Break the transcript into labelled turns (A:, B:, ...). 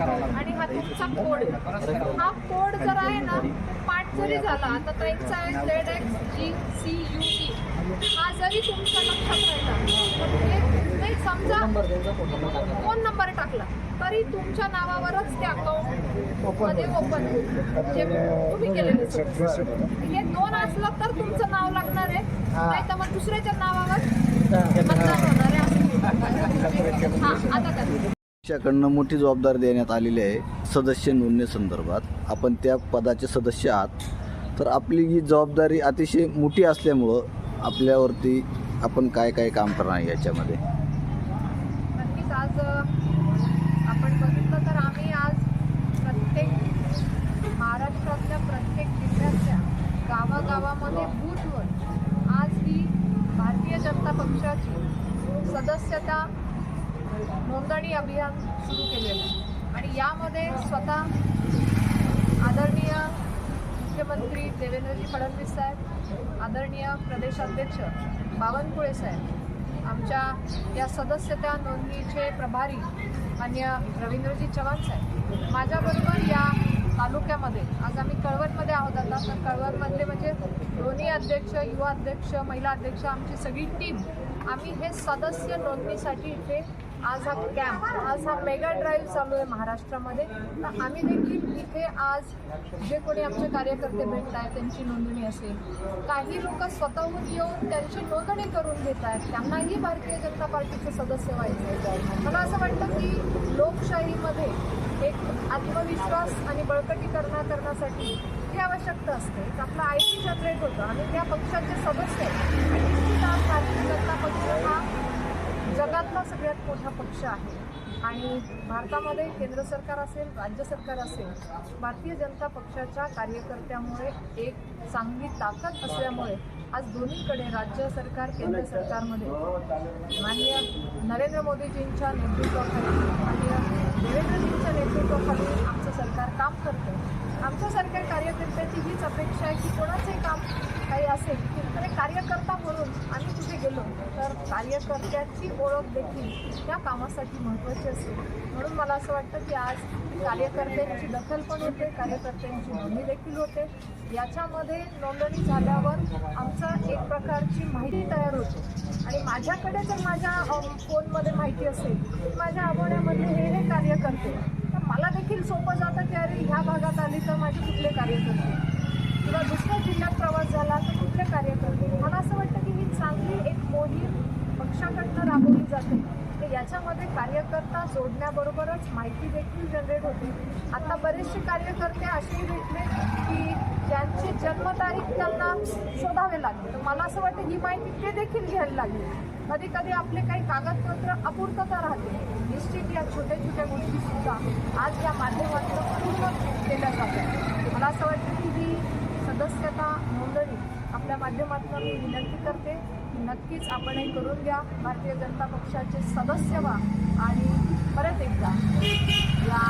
A: आणि हा तुमचा कोड. हा कोड जर आहे ना पाठ जरी झाला आता ताईंचा आहे Z X G C U E हा जरी तुमच्या लक्षात राहिला तर ते समजा फोन नंबर टाकला तरी तुमच्या नावावरच ते अकाउंटमध्ये ओपन जे तुम्ही केलेले. हे दोन असलं तर तुमचं नाव लागणार आहे. नाही तर मग दुसऱ्याच्या नावावर मतदान होणार आहे.
B: पक्षाकडनं मोठी जबाबदारी देण्यात आलेली आहे सदस्य नोंदणी संदर्भात. आपण त्या पदाचे सदस्य आहात. तर आपली ही जबाबदारी अतिशय मोठी असल्यामुळं आपल्यावरती आपण काय काय काम करणार याच्यामध्ये?
A: नक्कीच आज आपण बघितलं तर आम्ही आज प्रत्येक महाराष्ट्रातल्या प्रत्येक जिल्ह्यातल्या गावागावामध्ये बूथवर आज ही भारतीय जनता पक्षाची सदस्यता नोंदणी अभियान सुरू केलेलं आहे. आणि यामध्ये स्वतः आदरणीय मुख्यमंत्री देवेंद्रजी फडणवीस साहेब आदरणीय प्रदेशाध्यक्ष बावनकुळे साहेब आमच्या या सदस्यता नोंदणीचे प्रभारी मान्य रवींद्रजी चव्हाण साहेब. माझ्याबरोबर या तालुक्यामध्ये आज आम्ही कळवणमध्ये आहोत आता तर कळवणमधले म्हणजे दोन्ही अध्यक्ष युवा अध्यक्ष महिला अध्यक्ष आमची सगळी टीम आम्ही हे सदस्य नोंदणीसाठी इथे आज हा कॅम्प आज हा मेगा ड्राईव्ह चालू आहे महाराष्ट्रामध्ये. तर आम्ही देखील इथे आज जे कोणी आमचे कार्यकर्ते भेटत आहेत त्यांची नोंदणी असेल. काही लोक स्वतःहून येऊन त्यांची नोंदणी करून घेत आहेत. त्यांनाही भारतीय जनता पार्टीचे सदस्य व्हायचे मला असं वाटतं की लोकशाहीमध्ये एक आत्मविश्वास आणि बळकटीकरणा करण्यासाठी ही आवश्यकता असते. एक आपला आय टी जनरेट होतं आणि त्या पक्षाचे सदस्य आहेत. आणि निश्चित आज भारतीय जनता पक्ष हा जगातला सगळ्यात मोठा पक्ष आहे. आणि भारतामध्ये केंद्र सरकार असेल राज्य सरकार असेल भारतीय जनता पक्षाच्या कार्यकर्त्यामुळे एक चांगली ताकद असल्यामुळे आज दोन्हीकडे राज्य सरकार केंद्र सरकारमध्ये. माननीय नरेंद्र मोदीजींच्या नेतृत्वाखाली माननीय देवेंद्रजींच्या नेतृत्वाखाली आमचं सरकार काम करतं आमच्यासारख्या कार्यकर्त्याची हीच अपेक्षा आहे की कोणाचंही काम काही असेल तर एक कार्यकर्ता म्हणून आम्ही कुठे गेलो तर कार्यकर्त्याची ओळख देखील त्या कामासाठी महत्त्वाची असते. म्हणून मला असं वाटतं की आज कार्यकर्त्यांची दखल पण होते कार्यकर्त्यांची नोंदणी देखील होते. याच्यामध्ये नोंदणी झाल्यावर आमचा एक प्रकारची माहिती तयार होते. आणि माझ्याकडे जर माझ्या फोनमध्ये माहिती असेल की माझ्या आबोण्यामध्ये हे हे कार्यकर्ते तर मला देखील सोपं जातं की अरे ह्या भागात आली तर माझे कुठले कार्यकर्ते? किंवा दुसऱ्या जिल्ह्यात प्रवास झाला तर कुठले कार्य करते असं वाटतं की ही चांगली एक मोहीम पक्षाकडनं राबवली जाते तर याच्यामध्ये कार्यकर्ता जोडण्याबरोबरच माहिती देखील जनरेट होते. आता बरेचसे कार्यकर्ते असेही भेटले की ज्यांची जन्मतारीख त्यांना शोधावे लागले तर मला असं वाटतं ही माहिती ते देखील घ्यायला लागली. कधी कधी आपले काही कागदपत्र अपूर्तता राहते. निश्चित या छोट्या छोट्या गोष्टी सुद्धा आज या माध्यमातून पूर्ण केल्या जातात. मला असं वाटतं की ही सदस्यता नोंदणी आपल्या माध्यमातून मी विनंती करते. नक्कीच आपण हे करून घ्या. भारतीय जनता पक्षाचे सदस्य व्हा आणि परत एकदा या